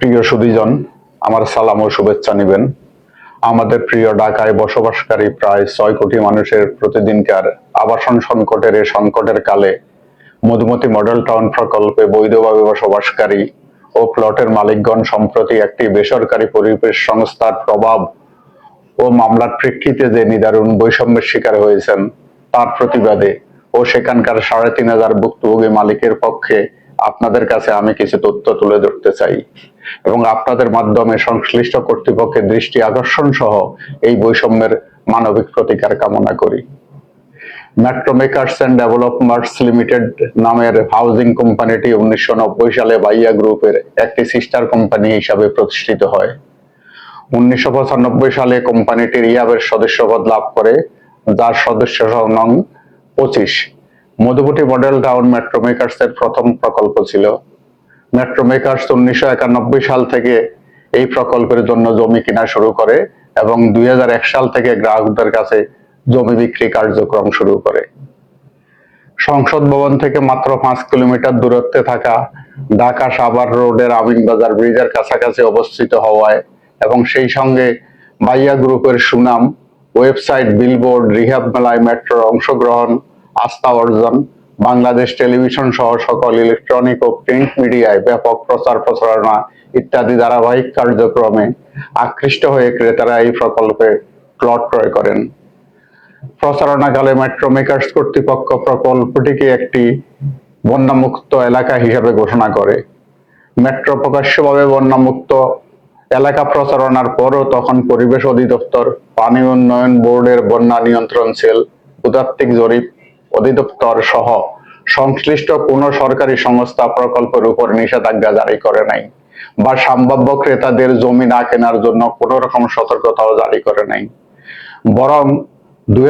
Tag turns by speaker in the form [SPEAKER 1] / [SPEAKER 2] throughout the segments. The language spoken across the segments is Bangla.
[SPEAKER 1] প্রিয় সুদীজন আমার সালাম ও শুভেচ্ছা নেবেন। আমাদের প্রিয় ঢাকায় বসবাসকারী প্রায় ছয় কোটি মানুষের প্রতিদিনকার আবাসন সংকটের এই সংকটের কালে মধুমতি মডেল টাউন প্রকল্পে বৈধভাবে বসবাসকারী ও প্লটের মালিকগণ সম্প্রতি একটি বেসরকারি পরিবেশ সংস্থার প্রভাব ও মামলার প্রেক্ষিতে যে নিদারুণ বৈষম্যের শিকার হয়েছেন, তার প্রতিবাদে ও সেখানকার সাড়ে তিন হাজার ভুক্তভোগী মালিকের পক্ষে আপনাদের কাছে আমি কিছু তথ্য তুলে ধরতে চাই এবং আপনাদের মাধ্যমে সংশ্লিষ্ট কর্তৃপক্ষের দৃষ্টি আকর্ষণ সহ এই বৈষম্যের মানবিক প্রতিকার কামনা করি। Metro makers and developers limited নামের হাউজিং কোম্পানিটি উনিশশো নব্বই সালে বাইয়া গ্রুপের একটি সিস্টার কোম্পানি হিসাবে প্রতিষ্ঠিত হয়। উনিশশো পঁচানব্বই সালে কোম্পানিটি রিয়াবের সদস্যপদ লাভ করে, যার সদস্য নং পঁচিশ। Madhubati model town metro makers এর প্রথম প্রকল্প ছিল। মেট্রো মেকার্স উনিশশো একানব্বই সাল থেকে এই প্রকল্পের জন্য জমি কেনা শুরু করে এবং দুই সাল থেকে গ্রাহকদের কাছে জমি বিক্রি কার্যক্রম শুরু করে। সংসদ ভবন থেকে মাত্র পাঁচ কিলোমিটার দূরত্বে থাকা ঢাকা সাভার রোডের আমিনবাজার ব্রিজের কাছাকাছি অবস্থিত হওয়ায় এবং সেই সঙ্গে বাইয়া গ্রুপের সুনাম, ওয়েবসাইট, বিলবোর্ড, রিহাব মেলায় মেট্রোর অংশগ্রহণ আস্থা অর্জন। বাংলাদেশ টেলিভিশন সহ সকল ইলেকট্রনিক ও প্রিন্ট মিডিয়ায় ব্যাপক প্রচার প্রচারণা ইত্যাদি ধারাবাহিক কার্যক্রমে আকৃষ্ট হয়ে ক্রেতারা এই প্রকল্পে প্লট ক্রয় করেন। প্রচারণাকালে মেট্রো মেকার্স কর্তৃপক্ষ প্রকল্পটিকে একটি বন্যামুক্ত এলাকা হিসাবে ঘোষণা করে। মেট্রো প্রকাশ্যভাবে বন্যামুক্ত এলাকা প্রচারণার পরও তখন পরিবেশ অধিদপ্তর, পানি উন্নয়ন বোর্ডের বন্যা নিয়ন্ত্রণ সেল ভূতাত্ত্বিক জরিপ অধিদপ্তর সহ সংশ্লিষ্ট কোন সরকারি সংস্থা প্রকল্পের উপর নিষেধাজ্ঞা জারি করে নাই বা সম্ভাব্য ক্রেতাদের জমি না কেনার জন্য কোন রকম সতর্কতাও জারি করে নাই। বরং দুই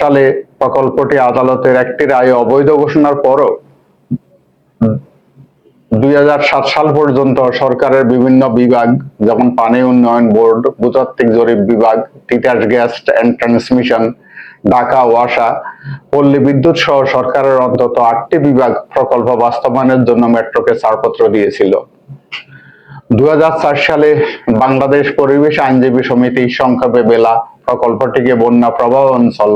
[SPEAKER 1] সালে প্রকল্পটি আদালতের একটি রায় অবৈধ ঘোষণার পরও দুই হাজার সাত সাল পর্যন্ত সরকারের বিভিন্ন বিভাগ, যেমন পানি উন্নয়ন বোর্ড, ভূতাত্ত্বিক জরিপ বিভাগ, Titas gas and transmission Dhaka ওয়াসা পল্লী বিদ্যুৎ সহ সরকারের অন্তত আটটি বিভাগ প্রকল্প বাস্তবায়নের জন্য মেট্রোকে ছাড়পত্র দিয়েছিল। দুই হাজার চার সালে বাংলাদেশ পরিবেশ আইনজীবী সমিতি সংক্ষেপে বেলা প্রকল্পটিকে বন্যা প্রবাহ অঞ্চল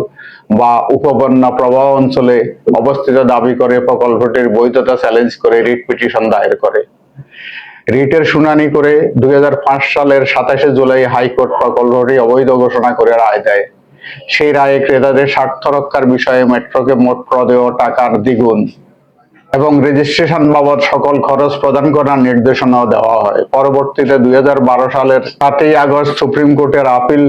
[SPEAKER 1] বা উপবন্যা প্রবাহ অঞ্চলে অবস্থিত দাবি করে প্রকল্পটির বৈধতা চ্যালেঞ্জ করে রিট পিটিশন দায়ের করে। রিটের শুনানি করে দুই হাজার পাঁচ সালের সাতাশে জুলাই হাইকোর্ট প্রকল্পটি অবৈধ ঘোষণা করে রায় দেয়। সেই রায়ে ক্রেতাদের স্বার্থ রক্ষার বিষয়ে মেট্রোকে মোট প্রদেয় টাকার দ্বিগুণ এবং রেজিস্ট্রেশন বাবদ সকল খরচ প্রদান করার নির্দেশনাও দেওয়া হয়। পরবর্তীতে দুই সালের সাতই আগস্ট সুপ্রিম কোর্টের আপিল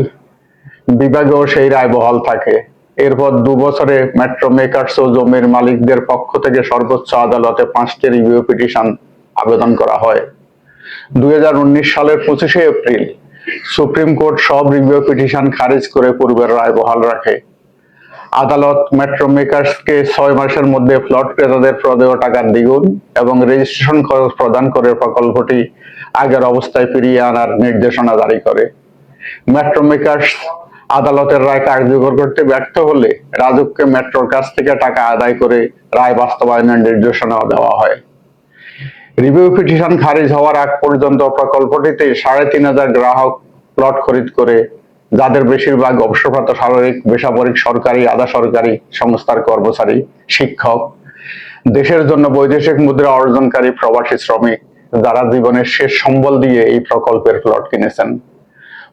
[SPEAKER 1] বিভাগেও সেই রায় বহাল থাকে। এরপর দু বছরে মেট্রো মেকার্স ও জমির মালিকদের পক্ষ থেকে সর্বোচ্চ আদালতে পাঁচটি রিভিউ পিটিশন আবেদন করা হয়। দুই হাজার উনিশ সালের পঁচিশে এপ্রিল সুপ্রিম কোর্ট সব রিভিউ পিটিশন খারিজ করে পূর্বের রায় বহাল রাখে। আদালত মেট্রো মেকার্সকে ছয় মাসের মধ্যে প্লট ক্রেতাদের প্রদেয় টাকার দ্বিগুণ এবং রেজিস্ট্রেশন খরচ প্রদান করে প্রকল্পটি আগের অবস্থায় ফিরিয়ে আনার নির্দেশনা জারি করে। মেট্রো মেকার্স আদালতের রায় কার্যকর করতে ব্যর্থ হলে রাজুককে মেট্রোর কাছ থেকে টাকা আদায় করে রায় বাস্তবায়নের নির্দেশনা দেওয়া হয়। রিভিউ পিটিশন খারিজ হওয়ার আগ পর্যন্ত প্রকল্পটিতে সাড়ে তিন হাজার গ্রাহক প্লট খরিদ করে, যাদের বেশিরভাগ অবসরপ্রাপ্ত শারীরিক, বেসামরিক, সরকারি, আধা সরকারি সংস্থার কর্মচারী, শিক্ষক। দেশের জন্য বৈদেশিক মুদ্রা অর্জনকারী প্রবাসী শ্রমিক, যারা জীবনের শেষ সম্বল দিয়ে এই প্রকল্পের প্লট কিনেছেন।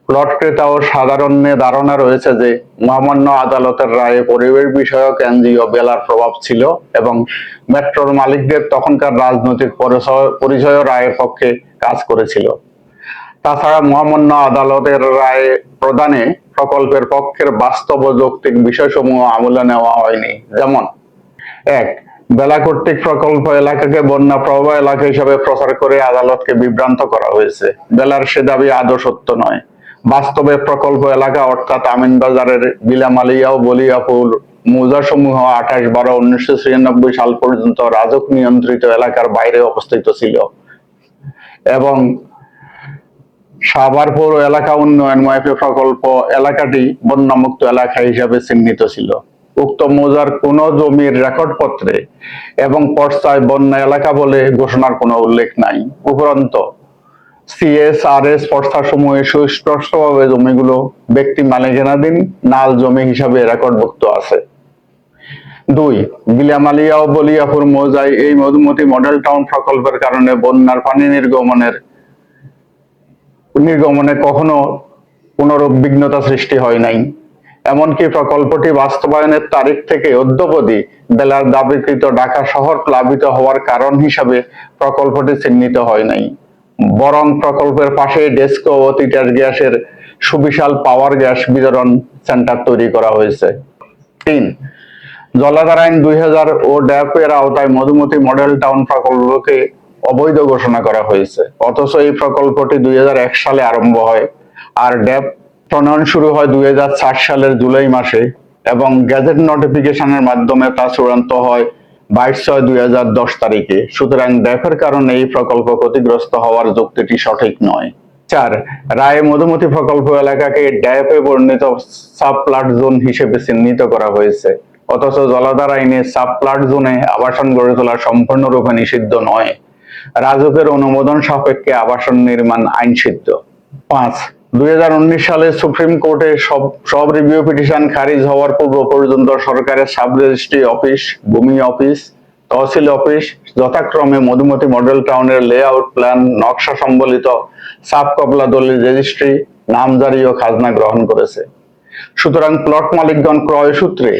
[SPEAKER 1] প্লট ক্রেতা ও সাধারণের ধারণা রয়েছে যে মহামান্য আদালতের রায়ে পরিবেশ বিষয়ক এনজিও বেলার প্রভাব ছিল এবং মেট্রোর মালিকদের তখনকার রাজনৈতিক পরিচয় রায়ের পক্ষে কাজ করেছিল। তাছাড়া মহামান্য আদালতের রায় প্রদানে প্রকল্পের পক্ষের বাস্তব যৌক্তিক বিষয়সমূহ আমলে নেওয়া হয়নি। যেমন, এক, বেলা কর্তৃক প্রকল্প এলাকাকে বন্যা প্রবাহ এলাকা হিসাবে প্রচার করে আদালতকে বিভ্রান্ত করা হয়েছে। বেলার সে দাবি আদৌ সত্য নয়। বাস্তবে প্রকল্প এলাকা, অর্থাৎ আমিনবাজারের বিলামালিয়া ও বলিয়াপুর মৌজাসমূহ আঠাশ বারো উনিশশো ছিয়ানব্বই সাল পর্যন্ত রাজক নিয়ন্ত্রিত এলাকার বাইরে অবস্থিত ছিল। এবং সাভার পৌর এলাকা উন্নয়ন ময়ফে প্রকল্প এলাকাটি বন্যামুক্ত এলাকা হিসাবে চিহ্নিত ছিল। উক্ত মৌজার কোন জমির রেকর্ডপত্রে এবং পর্চায় বন্যা এলাকা বলে ঘোষণার কোনো উল্লেখ নাই। উপরন্ত সিএসআরএস সমূহে সুস্পষ্টভাবে জমিগুলো ব্যক্তি মালিকানাধীন নাল জমি হিসাবে রেকর্ডভুক্ত আছে। দুই, বিলামালিয়া ও বলিয়াপুর মৌজায় এই মধুমতি মডেল টাউন প্রকল্পের কারণে বন্যার পানি নির্গমনের, নির্গমনে কখনো পুনরুদ্বিগ্নতা সৃষ্টি হয় নাই। এমনকি প্রকল্পটি বাস্তবায়নের তারিখ থেকে অদ্যবধি বেলার দাবিকৃত ঢাকা শহর প্লাবিত হওয়ার কারণ হিসাবে প্রকল্পটি চিহ্নিত হয় নাই। বরং প্রকল্পের পাশে ডেস্কো ও তিতাস গ্যাসের সুবিশাল পাওয়ার গ্যাস বিতরণ সেন্টার তৈরি করা হয়েছে। তিন জলাধার আইন দুই হাজার ও ড্যাপ এর আওতায় মধুমতি মডেল টাউন প্রকল্পকে অবৈধ ঘোষণা করা হয়েছে। অথচ এই প্রকল্পটি দুই হাজার এক সালে আরম্ভ হয় আর ড্যাপ প্রণয়ন শুরু হয় দুই সালের জুলাই মাসে এবং গ্যাজেট নোটিফিকেশনের মাধ্যমে তা চূড়ান্ত হয় বাইশ ছয় দুই তারিখে। সুতরাং কারণে এই প্রকল্প ক্ষতিগ্রস্ত হওয়ার যুক্তিটি সঠিক নয়। চার, রায় মধুমতি প্রকল্প এলাকাকে ড্যাপে বর্ণিত সাবপ্লাট জোন হিসেবে চিহ্নিত করা হয়েছে। অথচ জলাধার আইনে সাবপ্লাট জোনে আবাসন গড়ে তোলা সম্পূর্ণরূপে নিষিদ্ধ নয়। রাজকের অনুমোদন সাপেক্ষে আবাসন নির্মাণ আইন সিদ্ধ পাঁচ দুই হাজার উনিশ সালে সুপ্রিম কোর্টে সব সব রিভিউ পিটিশন খারিজ হওয়ার পূর্ব পর্যন্ত সরকারের সাব রেজিস্ট্রি অফিস, ভূমি অফিস, তহসিল অফিস, যথাক্রমে মধুমতি মডেল টাউনের লেআউট প্ল্যান নকশা সম্বলিত সাব কপলা দলিল রেজিস্ট্রি নামজারি ও খাজনা গ্রহণ করেছে। সুতরাং প্লট মালিকগণ ক্রয় সূত্রে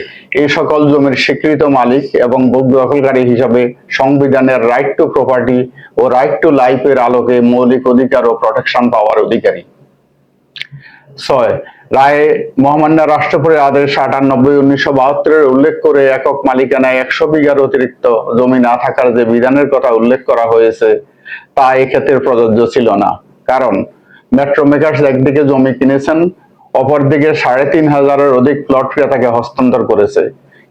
[SPEAKER 1] এই সকল জমির স্বীকৃত মালিক এবং ভোগ দখলকারী হিসাবে সংবিধানের রাইট টু প্রপার্টি ও রাইট টু লাইফের আলোকে মৌলিক অধিকার ও প্রোটেকশন পাওয়ার অধিকারী। ছয়, রায়ে মহামান্য রাষ্ট্রপতির আদেশ আটানব্বই, উনিশশো বাহাত্তরের উল্লেখ করে একক মালিকানায় একশো বিঘার অতিরিক্ত জমি না থাকার যে বিধানের কথা উল্লেখ করা হয়েছে, তা এক্ষেত্রে প্রযোজ্য ছিল না। কারণ মেট্রো মেকার্স একদিকে জমি কিনেছেন, অপরদিকে সাড়ে তিন হাজারের অধিক প্লট ক্রেতাকে হস্তান্তর করেছে।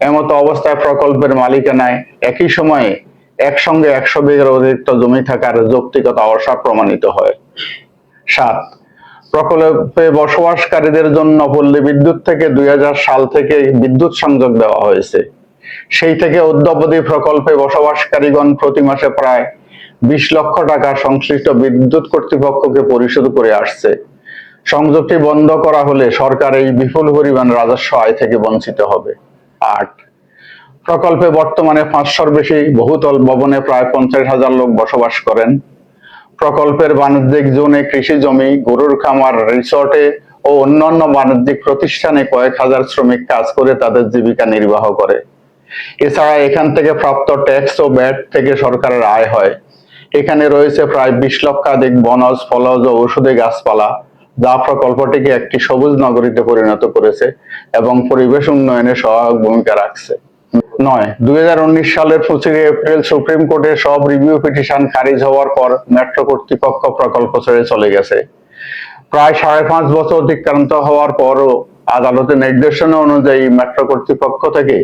[SPEAKER 1] এমতো অবস্থায় প্রকল্পের মালিকানায় একই সময়ে একসঙ্গে একশো বিঘার অতিরিক্ত জমি থাকার যৌক্তিকতা অসা প্রমাণিত হয়। সাত প্রকল্পে বসবাসকারীদের জন্য পল্লী বিদ্যুৎ থেকে দুই হাজার সাল থেকে বিদ্যুৎ সংযোগ দেওয়া হয়েছে। সেই থেকে অদ্যাবধি প্রকল্পে বসবাসকারীগণ প্রতি মাসে প্রায় বিশ লক্ষ টাকা সংশ্লিষ্ট বিদ্যুৎ কর্তৃপক্ষকে পরিশোধ করে আসছে। সংযোগটি বন্ধ করা হলে সরকার এই বিপুল পরিমাণ রাজস্ব আয় থেকে বঞ্চিত হবে। আট, প্রকল্পে বর্তমানে পাঁচশোর বেশি বহুতল ভবনে প্রায় পঞ্চাশ হাজার লোক বসবাস করেন। প্রকল্পের বাণিজ্যিক জোনে কৃষি জমি, গরুর খামার, রিসোর্টে ও অন্যান্য বাণিজ্যিক প্রতিষ্ঠানে কয়েক হাজার শ্রমিক কাজ করে তাদের জীবিকা নির্বাহ করে। এছাড়া এখান থেকে প্রাপ্ত ট্যাক্স ও ব্যাট থেকে সরকারের আয় হয়। এখানে রয়েছে প্রায় বিশ লক্ষাধিক বনজ, ফলজ ও ঔষধি গাছপালা, যা প্রকল্পটিকে একটি সবুজ নগরীতে পরিণত করেছে এবং পরিবেশ উন্নয়নে সহায়ক ভূমিকা রাখছে। নয়। দুই সালের পঁচিশে এপ্রিল সুপ্রিম কোর্টে সব রিভিউ পিটিশন খারিজ হওয়ার পর মেট্রো কর্তৃপক্ষ প্রকল্প ছেড়ে চলে গেছে। প্রায় সাড়ে পাঁচ বছর অতিক্রান্ত হওয়ার পরও আদালতের নির্দেশনা অনুযায়ী মেট্রো কর্তৃপক্ষ থেকে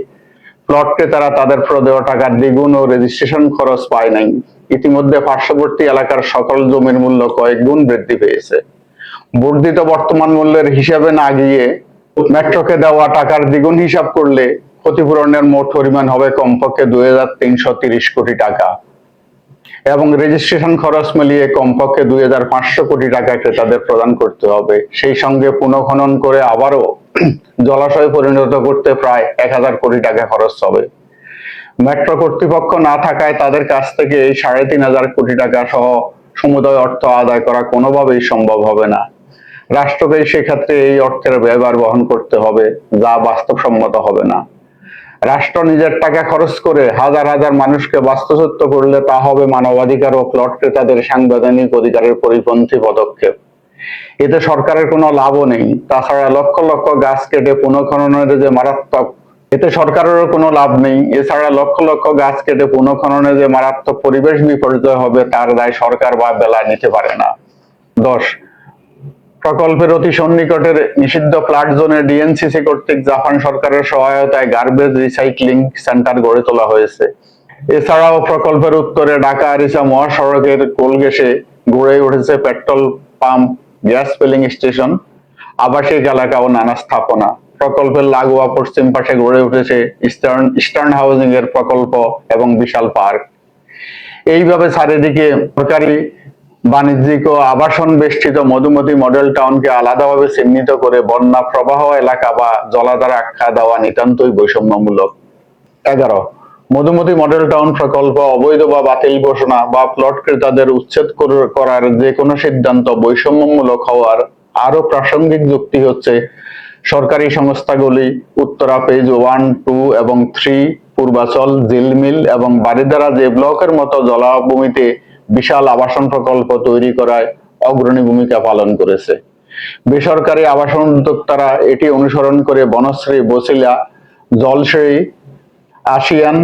[SPEAKER 1] তাদের প্রদেয় টাকার দ্বিগুণ ও রেজিস্ট্রেশন খরচ পায় নাই। ইতিমধ্যে পার্শ্ববর্তী এলাকার সকল জমির মূল্য কয়েক গুণ বৃদ্ধি পেয়েছে। বর্ধিত বর্তমান মূল্যের হিসাবে না গিয়ে মেট্রোকে দেওয়া টাকার দ্বিগুণ হিসাব করলে ক্ষতিপূরণের মোট পরিমাণ হবে কমপক্ষে দুই কোটি টাকা। এবং রেজিস্ট্রেশন খরচ মিলিয়ে কমপক্ষে দুই হাজার পাঁচশো কোটি টাকা ক্রেতাদের প্রদান করতে হবে। সেই সঙ্গে পুনঃখনন করে আবারও জলাশয় পরিণত করতে প্রায় এক হাজার কোটি টাকা খরচ হবে। মেট্রো কর্তৃপক্ষ না থাকায় তাদের কাছ থেকে এই সাড়ে তিন হাজার কোটি টাকা সহ সমুদয় অর্থ আদায় করা কোনোভাবেই সম্ভব হবে না। রাষ্ট্রকে সেক্ষেত্রে এই অর্থের ব্যয়ভার বহন করতে হবে, যা বাস্তবসম্মত হবে না। রাষ্ট্র নিজের টাকা খরচ করে হাজার হাজার মানুষকে বাস্তুচ্যুত করলে তা হবে মানবাধিকার ও প্লট ক্রেতাদের সাংবিধানিক অধিকারের পরিপন্থী পদক্ষেপ। এতে সরকারের কোনো লাভও নেই। তাছাড়া লক্ষ লক্ষ গাছ কেটে পুনঃখননের যে মারাত্মক, এতে সরকারেরও কোনো লাভ নেই। এছাড়া লক্ষ লক্ষ গাছ কেটে পুনঃখননে যে মারাত্মক পরিবেশ বিপর্যয় হবে, তার দায় সরকার বা বেলা নিতে পারে না। দশ প্রকল্পের অতি সন্নিকটের নিষিদ্ধ প্লাট জোনে ডিএনসিসি কর্তৃক জাপান সরকারের সহায়তায় গার্বেজ রিসাইক্লিং সেন্টার গড়ে তোলা হয়েছে। এছাড়াও প্রকল্পের উত্তরে ঢাকা আরিচা মহাসড়কের কোলগেসে গড়ে উঠেছে petrol pump, gas filling station, আবাসিক এলাকা ও নানা স্থাপনা। প্রকল্পের লাগোয়া পশ্চিম পাশে গড়ে উঠেছে ইস্টার্ন ইস্টার্ন হাউজিং এর প্রকল্প এবং বিশাল পার্ক। এইভাবে চারিদিকে সরকারি বাণিজ্যিক ও আবাসন বেষ্টিত মধুমতি মডেল টাউনকে আলাদাভাবে চিহ্নিত করে বন্যা প্রবাহ এলাকা বা জলাধার আখ্যা দেওয়া নিতান্তই বৈষম্যমূলক। এগারো, মধুমতি মডেল টাউন প্রকল্প অবৈধ বা বাতিল ঘোষণা বা প্লট ক্রেতাদের উচ্ছেদ করার যে কোনো সিদ্ধান্ত বৈষম্যমূলক হওয়ার আরও প্রাসঙ্গিক যুক্তি হচ্ছে সরকারি সংস্থাগুলি উত্তরা পেজ ওয়ান টু এবং থ্রি পূর্বাচল জিলমিল এবং বারিধারা যে ব্লকের মতো জলাভূমিতে বিশাল আবাসন প্রকল্প তৈরি করায় অগ্রণী ভূমিকা পালন করেছে। বেসরকারি আবাসন উদ্যোক্তারা এটি অনুসরণ করে বনশ্রী, বসিলা জলশ্রী আসিয়ান,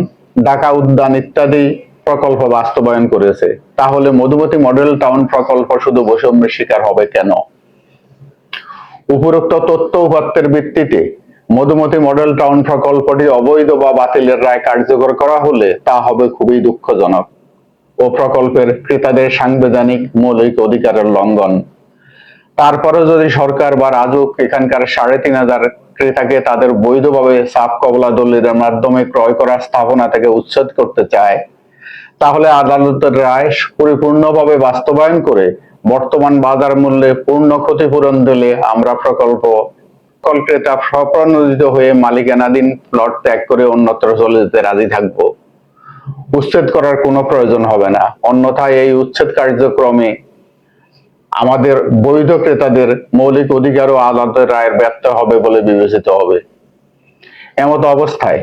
[SPEAKER 1] ঢাকা উদ্যান ইত্যাদি প্রকল্প বাস্তবায়ন করেছে। তাহলে মধুমতি মডেল টাউন প্রকল্প শুধু বৈষম্যের শিকার হবে কেন? উপরোক্ত তথ্য উপাত্তের ভিত্তিতে মধুমতি মডেল টাউন প্রকল্পটি অবৈধ বা বাতিলের রায় কার্যকর করা হলে তা হবে খুবই দুঃখজনক। ও প্রকল্পের ক্রেতাদের সাংবিধানিক মৌলিক অধিকারের লঙ্ঘন। তারপরে যদি সরকার বা রাজুক এখানকার সাড়ে তিন হাজার ক্রেতাকে তাদের বৈধভাবে সাপ কবলা দলিলের মাধ্যমে ক্রয় করা স্থাপনা থেকে উচ্ছেদ করতে চায়, তাহলে আদালতের রায় পরিপূর্ণভাবে বাস্তবায়ন করে বর্তমান বাজার মূল্যে পূর্ণ ক্ষতিপূরণ দিলে আমরা প্রকল্প সকল ক্রেতা স্বপ্রণোদিত হয়ে মালিকানাধীন প্লট ত্যাগ করে অন্যত্র চলে যেতে রাজি থাকব। উচ্ছেদ করার কোনো প্রয়োজন হবে না। অন্যথায় এই উচ্ছেদ কার্যক্রমে আমাদের বৈধ ক্রেতাদের মৌলিক অধিকার ও আদালতের রায়ের ব্যর্থ হবে বলে বিবেচিত হবে। এমত অবস্থায়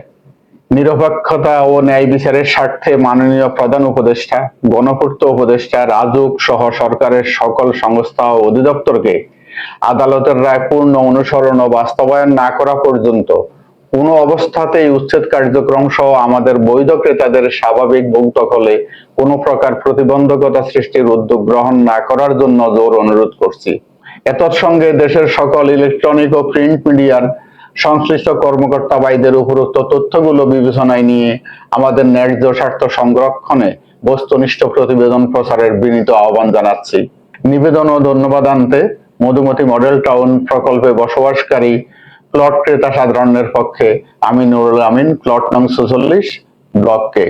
[SPEAKER 1] নিরপেক্ষতা ও ন্যায় বিচারের স্বার্থে মাননীয় প্রধান উপদেষ্টা, গণপূর্ত উপদেষ্টা, রাজুক সহ সরকারের সকল সংস্থা ও অধিদপ্তরকে আদালতের রায় পূর্ণ অনুসরণ ও বাস্তবায়ন না করা পর্যন্ত কোনো অবস্থাতেই উচ্ছেদ কার্যক্রম সহ আমাদের বৈধ ক্রেতাদের স্বাভাবিক ভোগদখলে কোনো প্রকার প্রতিবন্ধকতা সৃষ্টির উদ্যোগ গ্রহণ না করার জন্য জোর অনুরোধ করছি। এতৎসঙ্গে দেশের সকল ইলেকট্রনিক ও প্রিন্ট মিডিয়ার সংশ্লিষ্ট কর্মকর্তা বাইদের উপরোক্ত তথ্যগুলো বিবেচনায় নিয়ে আমাদের ন্যায্য স্বার্থ সংরক্ষণে বস্তুনিষ্ঠ প্রতিবেদন প্রচারের বিনীত আহ্বান জানাচ্ছি। নিবেদন ও ধন্যবাদ আনতে মধুমতি মডেল টাউন প্রকল্পে বসবাসকারী প্লট ক্রেতা সাধারণের পক্ষে আমি নুরুল আমিন প্লট নং ছচল্লিশ ব্লক কে।